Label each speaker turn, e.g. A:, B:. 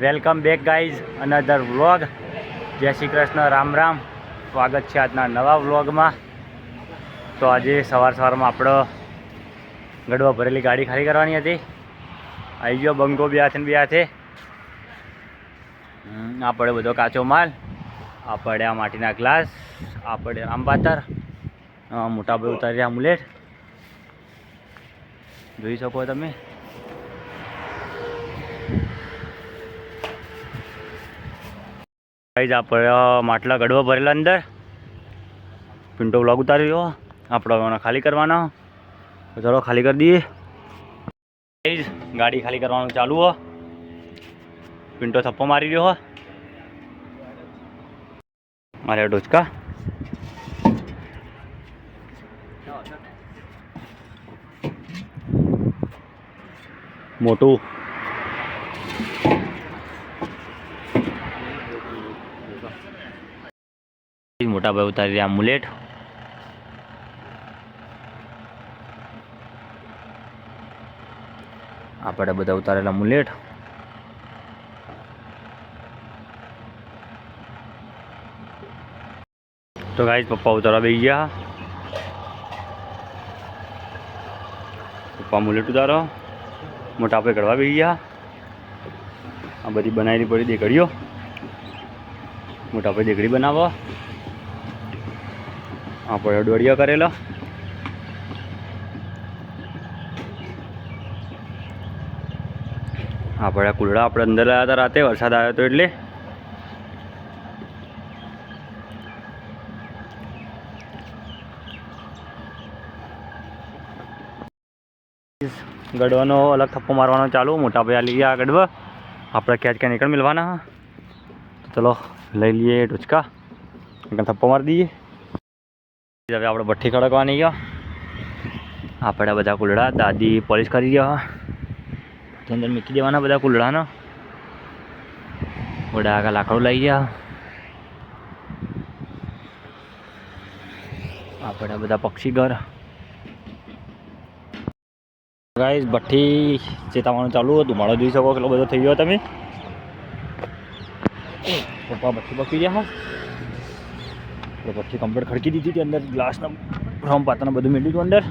A: Welcome back guys another vlog જય શ્રી કૃષ્ણ, રામ રામ. સ્વાગત છે આજના નવા વ્લોગમાં તો આજે સવાર સવારમાં આપણો ગડવા ભરેલી ગાડી ખાલી કરવાની હતી. આવી ગયો બંગો બે હાથે બે હાથે. આ પડે બધો કાચો માલ. આ પડે આ માટીના ગ્લાસ, આ પડે આંબાતર આ મોટા ભાઈ ઉતારી રહ્યા મુલેટ જોઈ શકો તમે? ગાઈઝ આપણે માટલા ગડવા ભરેલા અંદર. પિન્ટો બ્લોગ રહ્યો આપણે ખાલી કરવાનો. ચાલો, ખાલી કરી દઈએ. ગાઈઝ ગાડી ખાલી કરવાનું ચાલુ હો. પિન્ટો થપ્પો મારી રહ્યો મારે ડોચકા. મોટું. મોટા ભાઈ ઉતારી રહ્યા મુલેટ. આપણે બધા ઉતારેલા મુલેટ. તો ગાઈસ પપ્પા ઉતારવા બે ગયા. પપ્પા મુલેટ ઉતારો. મોટા આપણે કરવા બે ગયા. આ બધી બનાવેલી પડી દેકડીઓ મોટા ભાઈ દેકડી બનાવો. આપણે દોડિયો કરેલો. આપણે કુલડા આપણે અંદર આવ્યા હતા રાતે, વરસાદ આવ્યો હતો એટલે. ગડવાનો અલગ થપ્પો મારવાનો ચાલુ, મોટા ભાઈ આ લઈ ગયા ગડવા આપણે ક્યાં ક્યાં નીકળ, મિલવાના. તો ચલો, લઈ લઈએ ટુચકા. એકદમ થપ્પો મારી દઈએ. હવે આપણે ભઠ્ઠી ખડકવાની ગયો. આપણે બધા કુલડા, દાદી પોલિશ કરી ગયા. તો અંદર મૂકી દેવાના બધા કુલડાનો. બધા આગળ લાકડું લઈ ગયા. આપણે બધા પક્ષી ઘર. ગાઈઝ ભઠ્ઠી ચેતાવાનું ચાલુ હતું. માળો જોઈ શકો કેટલો બધો થઈ ગયો તમે. પપ્પા ભઠ્ઠી બકી ગયા હા. પછી કમ્પ્લીટ ખડકી દીધી હતી અંદર ગ્લાસના ફ્રોમ પાતાના બધું મેળ્યું હતું અંદર.